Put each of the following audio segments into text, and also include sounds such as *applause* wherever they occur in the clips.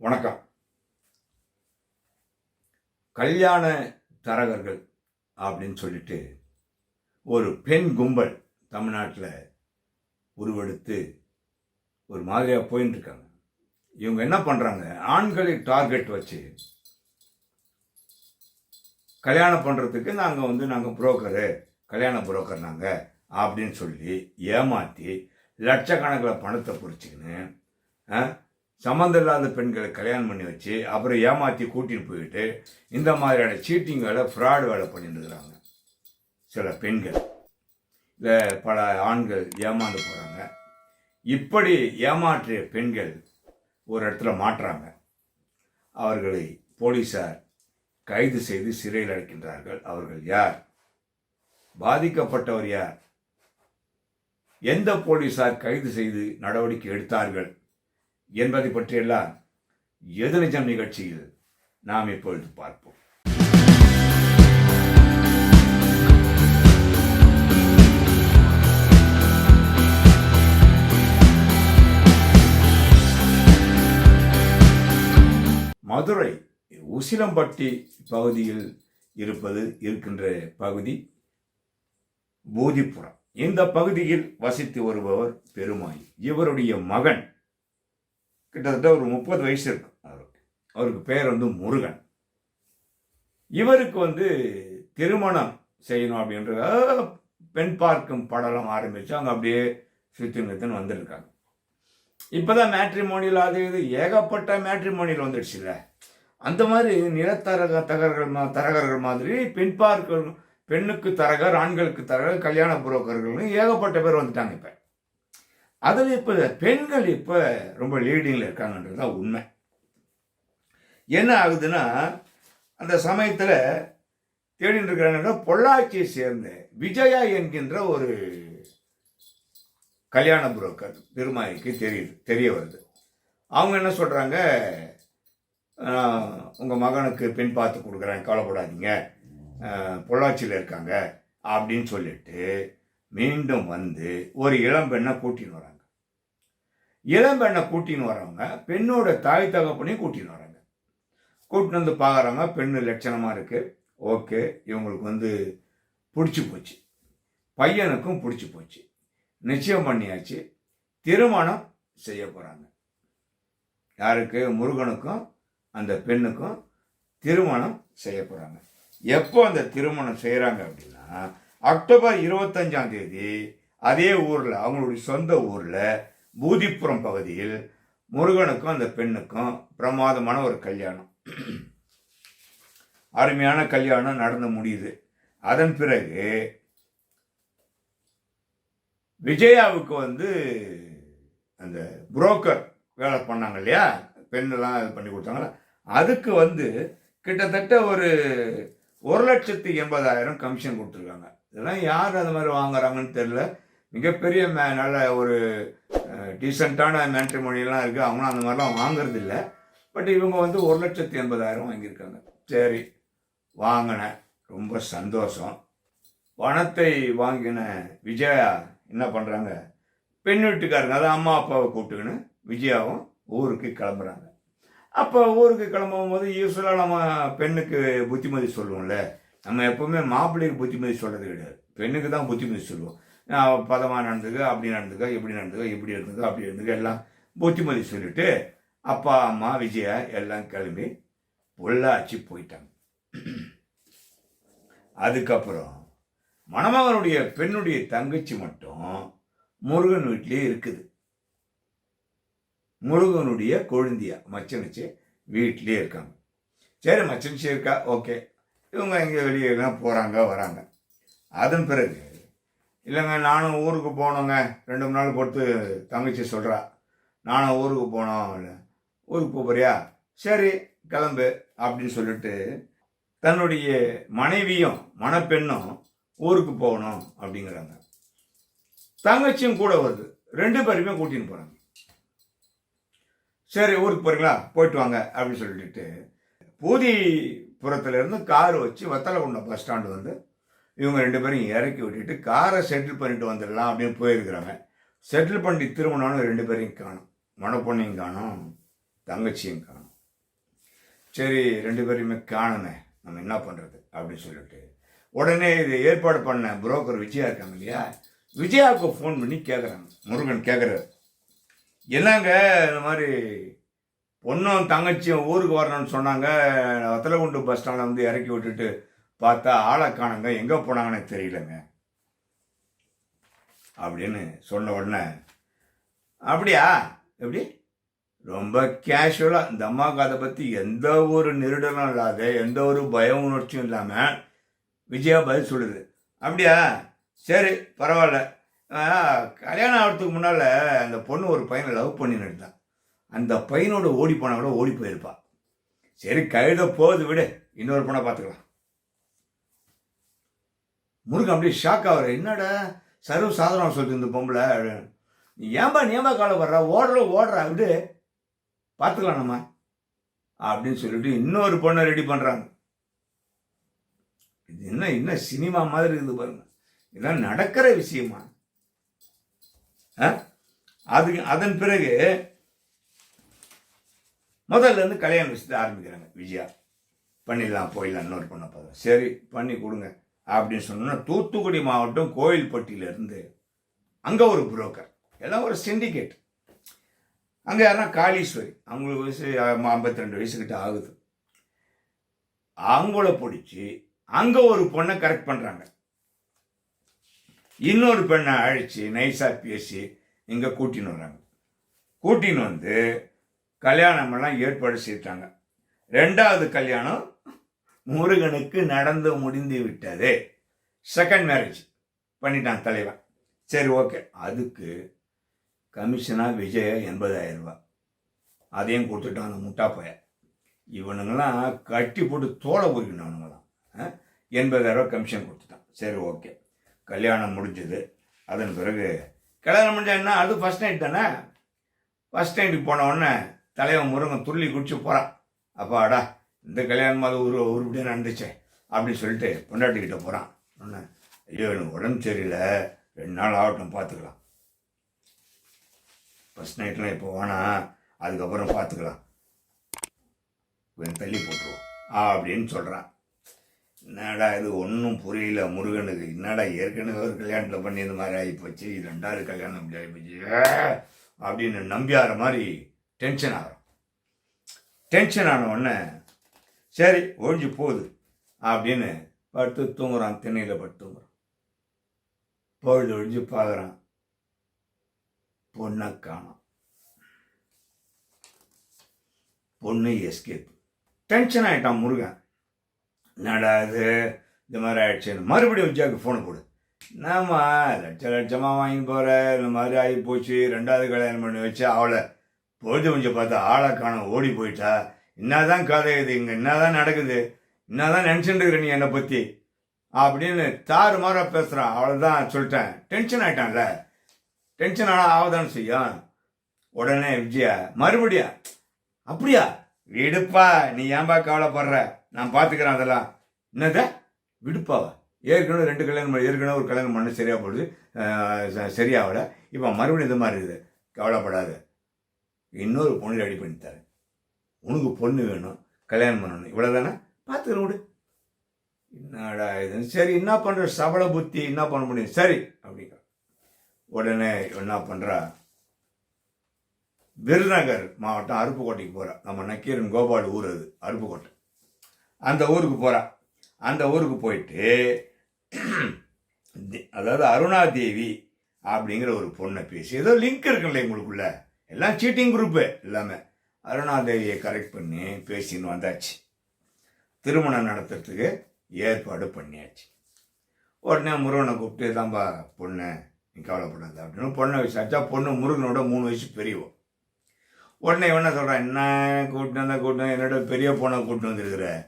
வணக்கம். கல்யாண தரகர்கள் அப்படின்னு சொல்லிட்டு ஒரு பெண் கும்பல் தமிழ்நாட்டில் உருவெடுத்து ஒரு மாதிரியாக போயின்னு இருக்காங்க. இவங்க என்ன பண்ணுறாங்க ஆண்களை டார்கெட் வச்சு கல்யாணம் பண்ணுறதுக்கு நாங்கள் வந்து நாங்கள் புரோக்கரு கல்யாண புரோக்கர் நாங்கள் அப்படின்னு சொல்லி ஏமாற்றி லட்சக்கணக்கில் பணத்தை பொறிச்சிக்கின்னு ஆ, சம்மந்தம் இல்லாத பெண்களை கல்யாணம் பண்ணி வச்சு அப்புறம் ஏமாற்றி கூட்டின்னு போயிட்டு இந்த மாதிரியான சீட்டிங் வேலை ஃப்ராடு வேலை பண்ணிட்டு இருக்கிறாங்க சில பெண்கள். இல்லை பல ஆண்கள் ஏமாந்து போகிறாங்க இப்படி ஏமாற்றிய பெண்கள் ஒரு இடத்துல மாட்டுறாங்க. அவர்களை போலீஸார் கைது செய்து சிறையில் அடைக்கின்றார்கள். அவர்கள் யார்? பாதிக்கப்பட்டவர் யார்? எந்த போலீஸார் கைது செய்து நடவடிக்கை எடுத்தார்கள்? என்பதை பற்றியெல்லாம் எது நிகழ்ச்சியில் நாம் இப்பொழுது பார்ப்போம். மதுரை உசிலம்பட்டி பகுதியில் இருப்பது இருக்கின்ற பகுதி பூதிப்புறம். இந்த பகுதியில் வசித்து வருபவர் பெருமாய் இவருடைய மகன் கிட்டத்தட்ட ஒரு முப்பது வயசு இருக்கும் அவருக்கு. அவருக்கு பேர் வந்து முருகன். இவருக்கு வந்து திருமணம் செய்யணும் அப்படின்றத பெண் பார்க்கும் படலம் ஆரம்பித்து அவங்க அப்படியே சுத்தி வந்துருக்காங்க. இப்போ தான் மேட்ரிமோனியில் அது இது ஏகப்பட்ட மேட்ரிமோனியில் வந்துடுச்சுல்ல. அந்த மாதிரி நிலத்தரக தகர்கள் மா தரகர்கள் மாதிரி பெண் பார்க்க பெண்ணுக்கு தரகர் ஆண்களுக்கு தரகர் கல்யாண புரோக்கர்கள்னு ஏகப்பட்ட பேர் வந்துட்டாங்க இப்போ. அதில் இப்போ பெண்கள் இப்போ ரொம்ப லீடிங்கில் இருக்காங்கன்றது தான் உண்மை. என்ன ஆகுதுன்னா அந்த சமயத்தில் தேடிட்டு இருக்கிறாங்க பொள்ளாச்சியை சேர்ந்த விஜயா என்கின்ற ஒரு கல்யாண புரோக்கர் பெருமாய்க்கு தெரியுது தெரிய வருது. அவங்க என்ன சொல்கிறாங்க உங்கள் மகனுக்கு பெண் பார்த்து கொடுக்குறேன் கவலைப்படாதீங்க. பொள்ளாச்சியில் இருக்காங்க அப்படின்னு சொல்லிட்டு மீண்டும் வந்து ஒரு இளம்பெண்ணை கூட்டின்னு வராங்க. இளம்பெண்ணை கூட்டின்னு வரவங்க பெண்ணோட தாய் தகப்பனையும் கூட்டின்னு வராங்க. கூட்டின்னு வந்து பார்க்குறாங்க பெண்ணு லட்சணமாக இருக்குது ஓகே இவங்களுக்கு வந்து பிடிச்சி போச்சு. பையனுக்கும் பிடிச்சி போச்சு. நிச்சயம் பண்ணியாச்சு. திருமணம் செய்ய போகிறாங்க யாருக்கு? முருகனுக்கும் அந்த பெண்ணுக்கும் திருமணம் செய்ய போகிறாங்க எப்போ அந்த திருமணம் செய்கிறாங்க அப்படின்னா அக்டோபர் இருபத்தஞ்சாம் தேதி அதே ஊரில் அவங்களுடைய சொந்த ஊரில் பூதிப்புறம் பகுதியில் முருகனுக்கும் அந்த பெண்ணுக்கும் பிரமாதமான ஒரு கல்யாணம். அருமையான கல்யாணம் நடந்து முடியுது. அதன் பிறகு விஜயாவுக்கு வந்து அந்த புரோக்கர் வேலை பண்ணாங்க இல்லையா? பெண்ணெல்லாம் இது பண்ணி கொடுத்தாங்களா? அதுக்கு வந்து கிட்டத்தட்ட ஒரு ஒரு லட்சத்தி எண்பதாயிரம் கமிஷன் கொடுத்துருக்காங்க. இதெல்லாம் யார் அது மாதிரி வாங்குறாங்கன்னு தெரில மிகப்பெரிய மே நல்ல ஒரு டீசெண்டான மேட்ரிமோனியெல்லாம் இருக்குது அவங்களும் அந்த மாதிரிலாம் வாங்குறது இல்லை பட் இவங்க வந்து ஒரு லட்சத்தி எண்பதாயிரம் வாங்கியிருக்காங்க. சரி வாங்கினேன் ரொம்ப சந்தோஷம். பணத்தை வாங்கின விஜயா என்ன பண்ணுறாங்க பெண் வீட்டுக்காரங்க அதாவது அம்மா அப்பாவை கூப்பிட்டுக்கின்னு விஜயாவும் ஊருக்கு கிளம்புறாங்க. அப்போ ஊருக்கு கிளம்பும் போது யூஸ்வலாக நம்ம பெண்ணுக்கு புத்திமதி சொல்லுவோம்ல. நம்ம எப்பவுமே மாப்பிள்ளைக்கு புத்திமதி சொல்கிறது கிடையாது. பெண்ணுக்கு தான் புத்திமதி சொல்லுவோம். பதமாக நடந்துக்க அப்படி நடந்துக்க இப்படி நடந்துக்க இப்படி இருந்துக்க அப்படி இருந்துக்க எல்லாம் புத்திமதி சொல்லிட்டு அப்பா அம்மா விஜயா எல்லாம் கிளம்பி பொள்ளாச்சி போயிட்டாங்க. அதுக்கப்புறம் மணமகனுடைய பெண்ணுடைய தங்கச்சி மட்டும் முருகன் வீட்டிலே இருக்குது. முருகனுடைய கொழுந்தியா மச்சனிச்சு வீட்டிலே இருக்காங்க. சரி மச்சனிச்சு இருக்கா? ஓகே. இவங்க இங்கே வெளியே போகிறாங்க வராங்க. அதன் பிறகு இல்லைங்க நானும் ஊருக்கு போனோங்க ரெண்டு மூணு நாள் பொறுத்து தங்கச்சி சொல்கிறா நானும் ஊருக்கு போனோம் ஊருக்கு போறியா? சரி கிளம்பு அப்படின்னு சொல்லிட்டு தன்னுடைய மனைவியும் மணப்பெண்ணும் ஊருக்கு போகணும் அப்படிங்கிறாங்க. தங்கச்சியும் கூட வருது. ரெண்டு பேருமே கூட்டின்னு போகிறாங்க சரி ஊருக்கு போகிறீங்களா போயிட்டு வாங்க அப்படின்னு சொல்லிட்டு பூதிபுரத்துல இருந்து கார் வச்சு வத்தலகுண்டம் பஸ் ஸ்டாண்டு வந்து இவங்க ரெண்டு பேரும் இறக்கி விட்டுட்டு காரை செட்டில் பண்ணிட்டு வந்துடலாம் அப்படின்னு போயிருக்கிறாங்க செட்டில் பண்ணி திருமணம் ரெண்டு பேரையும் காணும். மணப்பொண்ணையும் காணும். தங்கச்சியும் காணும். சரி ரெண்டு பேரையுமே காணுமே. நம்ம என்ன பண்ணுறது அப்படின்னு சொல்லிட்டு. உடனே இது ஏற்பாடு பண்ண புரோக்கர் விஜயா இருக்காங்க இல்லையா? விஜயாவுக்கு ஃபோன் பண்ணி கேட்குறாங்க முருகன் கேட்குறாரு என்னங்க இந்த மாதிரி பொண்ணும் தங்கச்சியும் ஊருக்கு வரணும்னு சொன்னாங்க. வத்தலகுண்டு பஸ் ஸ்டாண்டில் வந்து இறக்கி விட்டுட்டு பார்த்தா ஆளை காணுங்க எங்கே போனாங்கன்னு தெரியலங்க. அப்படின்னு சொன்ன உடனே அப்படியா? எப்படி? ரொம்ப கேஷுவலாக இந்த அம்மாவுக்கு அதை பற்றி எந்த ஒரு நெருடலும் இல்லாத எந்த ஒரு பய உணர்ச்சியும் இல்லாமல் விஜயா பதில் சொல்லுது. அப்படியா? சரி பரவாயில்ல. கல்யாணம் ஆகிறதுக்கு முன்னால் அந்த பொண்ணு ஒரு பையனை லவ் பண்ணின்னு இருந்தான். அந்த பையனோட ஓடி போனால் கூட ஓடி போயிருப்பா. சரி கழுத போகுது விடு. இன்னொரு பொண்ணை பார்த்துக்கலாம். முருகன் அப்படியே ஷாக் ஆகுற என்னடா? சர்வ சாதனம் சொல்லிட்டு இந்த பொம்பளை. நீ ஏன்பா ஏன்பா காலை வர்ற ஓடுற ஓடுற. விடு பார்த்துக்கலாம் நம்ம. அப்படின்னு சொல்லிட்டு இன்னொரு பொண்ணை ரெடி பண்ணுறாங்க இது என்ன என்ன சினிமா மாதிரி இருக்குது பாருங்க. இதெல்லாம் நடக்கிற விஷயமா? ஆ? அதுக்கு அதன் பிறகு முதல்ல இருந்து கல்யாண விஷயத்தை ஆரம்பிக்கிறாங்க. விஜயா. பண்ணிடலாம் போயிடலாம் இன்னொரு பொண்ணை பார்த்தோம் சரி பண்ணி கொடுங்க. அப்படின்னு சொன்னோம்னா தூத்துக்குடி மாவட்டம் கோயில்பட்டியிலேருந்து அங்கே ஒரு புரோக்கர் எல்லாம் ஒரு சிண்டிகேட் அங்கே யாருன்னா காளீஸ்வரி. அவங்களுக்கு வயசு ஐம்பத்தி ரெண்டு வயசுக்கிட்ட ஆகுது. அவங்கள பிடிச்சி அங்கே ஒரு பொண்ணை கரெக்ட் பண்ணுறாங்க இன்னொரு பெண்ணை அழைச்சி நைஸாக பேசி இங்கே கூட்டின்னு வர்றாங்க கூட்டின்னு வந்து கல்யாணம் எல்லாம் ஏற்பாடு செய்தாங்க ரெண்டாவது கல்யாணம் முருகனுக்கு நடந்து முடிந்து விட்டது. செகண்ட் மேரேஜ் பண்ணிட்டான் தலைவன். சரி ஓகே அதுக்கு கமிஷனாக விஜய எண்பதாயிரம் ரூபா அதையும் கொடுத்துட்டான் அந்த முட்டா போய இவனுங்களாம் கட்டி போட்டு தோலை பொறிக்கணும் அவனுங்களாம் எண்பதாயிரம் ரூபா கமிஷன் கொடுத்துட்டான். சரி ஓகே கல்யாணம் முடிஞ்சது. அதன் பிறகு கல்யாணம் முடிஞ்சா என்ன? அது ஃபஸ்ட் நைட் தானே? ஃபஸ்ட் நைட்டுக்கு போன உடனே தலைவன் முருகன் துள்ளி குடிச்சு போகிறான் அப்பாடா இந்த கல்யாணம் அது ஒரு உருப்படியாக நடந்துச்சே அப்படின்னு சொல்லிட்டு பொண்டாட்டிக்கிட்ட போகிறான் ஒன்று ஐயோ எனக்கு உடம்பு சரியில்லை. ரெண்டு நாள் ஆகட்டும் பார்த்துக்கலாம். ஃபஸ்ட் நைட்லாம் இப்போ வேணாம் அதுக்கப்புறம் பார்த்துக்கலாம். கொஞ்சம் தள்ளி போட்டுருவோம் ஆ அப்படின்னு சொல்கிறான் என்னடா இது ஒன்றும் புரியல முருகனுக்கு. என்னடா ஏற்கனவே ஒரு கல்யாணத்தில் பண்ணி இந்த மாதிரி ஆகிப்போச்சு. இது ரெண்டாவது கல்யாணம் இப்படி ஆகிப்போச்சு. அப்படின்னு நம்பியார மாதிரி டென்ஷன் ஆகிறோம் டென்ஷன் ஆன உடனே சரி ஒழிஞ்சு போகுது. அப்படின்னு படுத்து தூங்குறான் திண்ணையில் படுத்து தூங்குறான். பொழுது ஒழிஞ்சு பார்க்குறான். பொண்ணை காணும். பொண்ணு எஸ்கேப் டென்ஷன் ஆகிட்டான் முருகன். என்னடா இது? இந்த மாதிரி ஆயிடுச்சுன்னு. மறுபடியும் விஜயாவுக்கு ஃபோனை போடு. நாம லட்ச லட்சமாக வாங்கி போகிற இந்த மாதிரி ஆகி போச்சு. ரெண்டாவது கல்யாணம் பண்ணி வச்சு அவளை பொழுது கொஞ்சம் பார்த்தா ஆளை காணோம். ஓடி போயிட்டா. என்னதான் கதை இது இங்கே? என்னதான் நடக்குது? என்னதான் நினச்சிட்டு இருக்கிற நீ என்னை பற்றி அப்படின்னு தாறு மாறா பேசுகிறான் அவ்வளோதான் சொல்லிட்டேன். டென்ஷன் ஆயிட்டான்ல. டென்ஷன் ஆனால் ஆகுதான்னு செய்யும் உடனே விஜயா மறுபடியும் அப்படியா? விடுப்பா. நீ ஏன்பா கவலைப்படுற? நான் பார்த்துக்கிறேன் அதெல்லாம். என்னத? விடுப்பாவா? ஏற்கனவே ரெண்டு கல்யாணம் ஏற்கனவே ஒரு கல்யாணம் பண்ண சரியா போடுது அஹ் ச- இப்போ மறுபடியும் இந்த மாதிரி இருக்குது. கவலைப்படாது. இன்னொரு பொண்ணு ரெடி பண்ணித்தாரு உனக்கு பொண்ணு வேணும் கல்யாணம் பண்ணணும். இவ்வளோ தானே? பார்த்துக்கிற விடு. என்னடா இது? சரி என்ன பண்ணுற சபல புத்தி என்ன பண்ண முடியும்? சரி அப்படிங்கிற உடனே என்ன பண்ணுறா விருதுநகர் மாவட்டம் அருப்புக்கோட்டைக்கு போகிறா நம்ம நக்கீரன் கோபால் ஊர் அது அருப்புக்கோட்டை. அந்த ஊருக்கு போகிறா அந்த ஊருக்கு போயிட்டு தி- அதாவது அருணாதேவி அப்படிங்கிற ஒரு பொண்ணை பேசி ஏதோ லிங்க் இருக்குல்ல உங்களுக்குள்ள எல்லாம் சீட்டிங் குரூப்பு எல்லாமே. அருணாதேவியை கரெக்ட் பண்ணி பேசின்னு வந்தாச்சு. திருமணம் நடத்துறதுக்கு ஏற்பாடு பண்ணியாச்சு. உடனே முருகனை கூப்பிட்டு தான்பா பொண்ணு நீ கவலைப்படாத அப்படின்னு பொண்ணை விசாரிச்சா பொண்ணு முருகனோட மூணு வயசு பெரியவோ. உடனே என்ன சொல்கிறான் என்ன கூட்டிட்டு வந்தால் கூட்டிட்டு என்னோட பெரிய பொண்ணை கூட்டிட்டு வந்துருக்குற?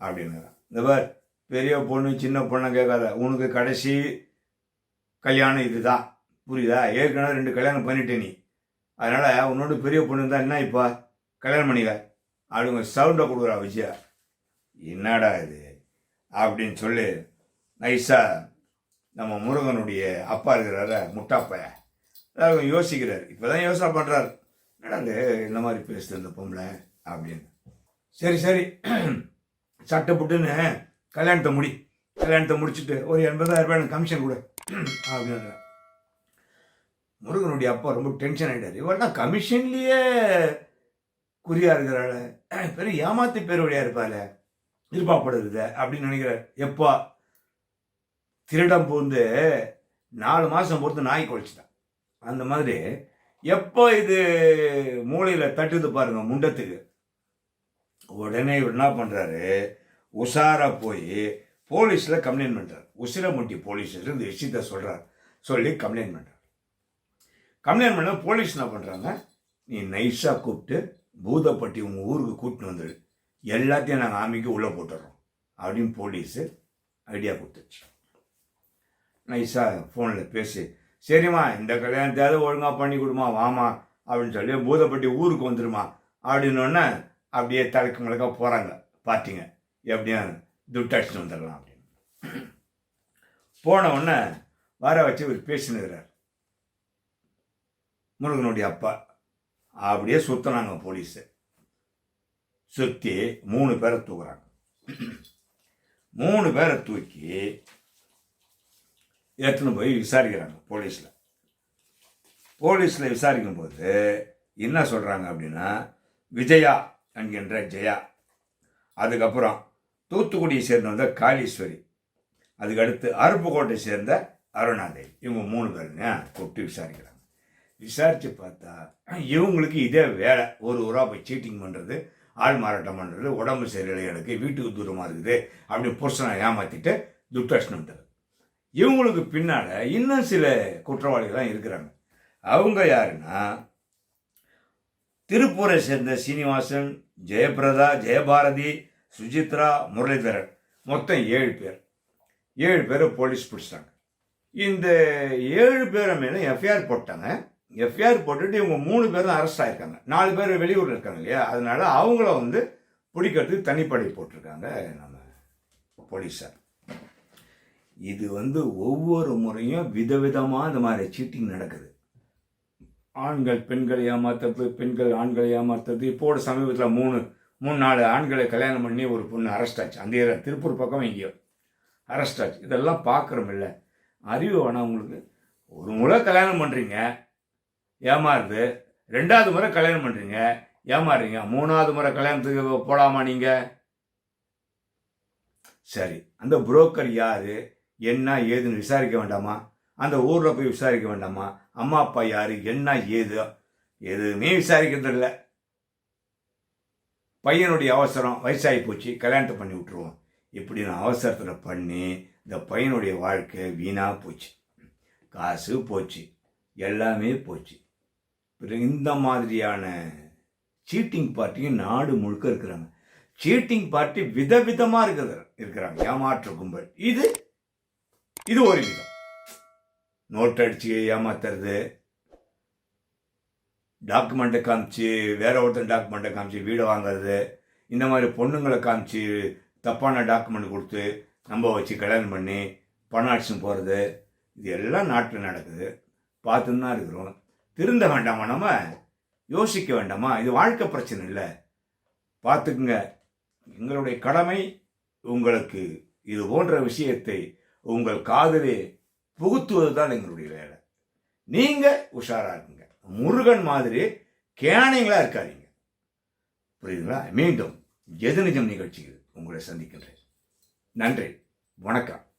அப்படின்னுறான் இந்த பார் பெரிய பொண்ணு சின்ன பொண்ணை கேட்காத. உனக்கு கடைசி கல்யாணம் இதுதான். புரியுதா? ஏற்கனவே ரெண்டு கல்யாணம் பண்ணிட்டே நீ. அதனால் உன்னோட பெரிய பொண்ணு தான் என்ன இப்போ? கல்யாணம் பண்ணிக்க. அப்படிங்க சவுண்டை கொடுக்குறா விஜயா. என்னடா இது? அப்படின்னு சொல்லி நைஸாக நம்ம முருகனுடைய அப்பா இருக்கிறார முட்டாப்பைய. எல்லாருக்கும் யோசிக்கிறார். இப்போ தான் யோசனை பண்ணுறாரு என்னடா இந்த மாதிரி பேசுது இந்த பொம்பளை அப்படின்னு. சரி சரி. *clears throat* சட்டப்பட்டுன்னு கல்யாணத்தை முடி. கல்யாணத்தை முடிச்சுட்டு ஒரு எண்பதாயிரம் ரூபாய் எனக்கு கமிஷன் கொடு. *clears throat* அப்படின்னு முருகனுடைய அப்பா ரொம்ப டென்ஷன் ஆகிட்டார் இவன் தான் கமிஷன்லேயே குறியாக இருக்கிறாள். பெரிய ஏமாத்தி பேருடையா இருப்பாள். எதிர்பார்ப்படுறது அப்படின்னு நினைக்கிறார் எப்பா திருடம் பூந்து நாலு மாதம் பொறுத்து நாய் குழைச்சிட்டான். அந்த மாதிரி எப்போ இது மூளையில் தட்டுது பாருங்க முண்டத்துக்கு. உடனே இவர் என்ன பண்ணுறாரு உஷாரா போய் போலீஸில் கம்ப்ளைண்ட் பண்ணுறார் உசிரமுட்டி போலீஸ் இந்த விஷயத்த சொல்கிறார் சொல்லி கம்ப்ளைண்ட் பண்ணுறார் கம்ப்ளைண்ட் பண்ண போலீஸ் என்ன பண்ணுறாங்க நீ நைஸாக கூப்பிட்டு பூதப்பட்டி உங்கள் ஊருக்கு கூட்டின்னு வந்துடு எல்லாத்தையும் நாங்கள் ஆமிக்கு உள்ளே போட்டுடுறோம் அப்படின்னு போலீஸு ஐடியா கொடுத்துச்சு. நைஸாக ஃபோனில் பேசி சரிம்மா இந்த கல்யாணத்தையாவது ஒழுங்காக பண்ணி கொடுமா வாமா அப்படின்னு சொல்லி பூதப்பட்டி ஊருக்கு வந்துடுமா அப்படின்னோடனே அப்படியே தலைக்கு முழக்க போகிறாங்க பார்த்தீங்க எப்படியும் துட்டடிச்சுட்டு வந்துடலாம் அப்படின்னு. போன உடனே வர வச்சு இவர் பேசினுக்கிறார். முருகனுடைய அப்பா. அப்படியே சுற்றினாங்க போலீஸு சுற்றி மூணு பேரை தூக்குறாங்க. மூணு பேரை தூக்கி எடுத்துன்னு போய் விசாரிக்கிறாங்க போலீஸில் போலீஸில் விசாரிக்கும் போது என்ன சொல்கிறாங்க அப்படின்னா விஜயா என்கின்ற ஜெயா. அதுக்கப்புறம் தூத்துக்குடியை சேர்ந்தவங்க காளீஸ்வரி. அதுக்கடுத்து அருப்புக்கோட்டை சேர்ந்த அருணாதேவி. இவங்க மூணு பேருங்க கூப்பிட்டு விசாரிக்கிறாங்க. விசாரித்து பார்த்தா இவங்களுக்கு இதே வேலை. ஒரு ஊராக போய் சீட்டிங் பண்ணுறது ஆள் மாறாட்டம் பண்ணுறது உடம்பு சரியில்லை எனக்கு வீட்டுக்கு தூரமாக இருக்குது அப்படின்னு புருஷனை ஏமாற்றிட்டு துட்டஷ்டம் இவங்களுக்கு பின்னால் இன்னும் சில குற்றவாளிகள்லாம் இருக்கிறாங்க. அவங்க யாருன்னா திருப்பூரை சேர்ந்த சீனிவாசன் ஜெயபிரதா ஜெயபாரதி சுஜித்ரா முரளிதரன். மொத்தம் ஏழு பேர். ஏழு பேரை போலீஸ் பிடிச்சிட்டாங்க இந்த ஏழு பேரை மேலே எஃப்ஐஆர் போட்டாங்க. எஃப்ஐஆர் போட்டுட்டு இவங்க மூணு பேர் தான் அரெஸ்ட் ஆயிருக்காங்க. நாலு பேர் வெளியூரில் இருக்காங்க இல்லையா? அதனால அவங்கள வந்து பிடிக்கிறதுக்கு தனிப்படை போட்டிருக்காங்க நம்ம போலீஸார் இது வந்து ஒவ்வொரு முறையும் விதவிதமாக இந்த மாதிரி சீட்டிங் நடக்குது. ஆண்கள் பெண்களை ஏமாத்துறது பெண்கள் ஆண்களை ஏமாத்துறது. இப்போட சமீபத்தில் மூணு மூணு நாலு ஆண்களை கல்யாணம் பண்ணி ஒரு பொண்ணு அரெஸ்ட் ஆச்சு. அந்த ஏரியா திருப்பூர் பக்கம் எங்கேயோ. அரெஸ்ட் ஆச்சு. இதெல்லாம் பார்க்குறோம் இல்லை. அறிவு வேணாம் உங்களுக்கு. ஒரு முறை கல்யாணம் பண்ணுறீங்க ஏமாறுது. ரெண்டாவது முறை கல்யாணம் பண்ணுறீங்க ஏமாறுறீங்க. மூணாவது முறை கல்யாணத்துக்கு போடாமா நீங்கள் சரி. அந்த புரோக்கர் யார்? என்ன ஏதுன்னு விசாரிக்க வேண்டாமா? அந்த ஊரில் போய் விசாரிக்க வேண்டாமா? அம்மா அப்பா யார்? என்ன ஏது? எதுவுமே விசாரிக்கிறது இல்லை. பையனுடைய அவசரம். வயசாகி போச்சு. கல்யாணத்தை பண்ணி விட்ருவோம் இப்படி நான் அவசரத்தில் பண்ணி இந்த பையனுடைய வாழ்க்கை வீணாக போச்சு. காசு போச்சு. எல்லாமே போச்சு. பிறகு இந்த மாதிரியான சீட்டிங் பார்ட்டியும் நாடு முழுக்க இருக்கிறாங்க. சீட்டிங் பார்ட்டி விதவிதமாக இருக்கிறது இருக்கிறாங்க. ஏமாற்று கும்பல். இது இது ஒரு விதம். நோட் அடிச்சு ஏமாத்துறது. டாக்குமெண்ட்டை காமிச்சு வேற ஒருத்தர் டாக்குமெண்ட்டை காமிச்சு வீடை வாங்குறது. இந்த மாதிரி பொண்ணுங்களை காமிச்சு தப்பான டாக்குமெண்ட் கொடுத்து நம்ம வச்சு கல்யாணம் பண்ணி பணம் அடிச்சுன்னு போகிறது இது எல்லாம் நாட்டில் நடக்குது. பார்த்துன்னு தான் இருக்கிறோம். திருந்த வேண்டாமா நம்ம? யோசிக்க வேண்டாமா? இது வாழ்க்கை பிரச்சனை இல்லை. பார்த்துக்குங்க. எங்களுடைய கடமை உங்களுக்கு இது போன்ற விஷயத்தை உங்கள் காதலே புகுத்துவது தான் எங்களுடைய வேலை. நீங்கள் உஷாராக இருக்குங்க முருகன் மாதிரி கேனைங்களாக இருக்காதீங்க. புரியுதுங்களா? மீண்டும் எது நிஜம் நிகழ்ச்சிகள் உங்களை சந்திக்கின்றேன். நன்றி. வணக்கம்.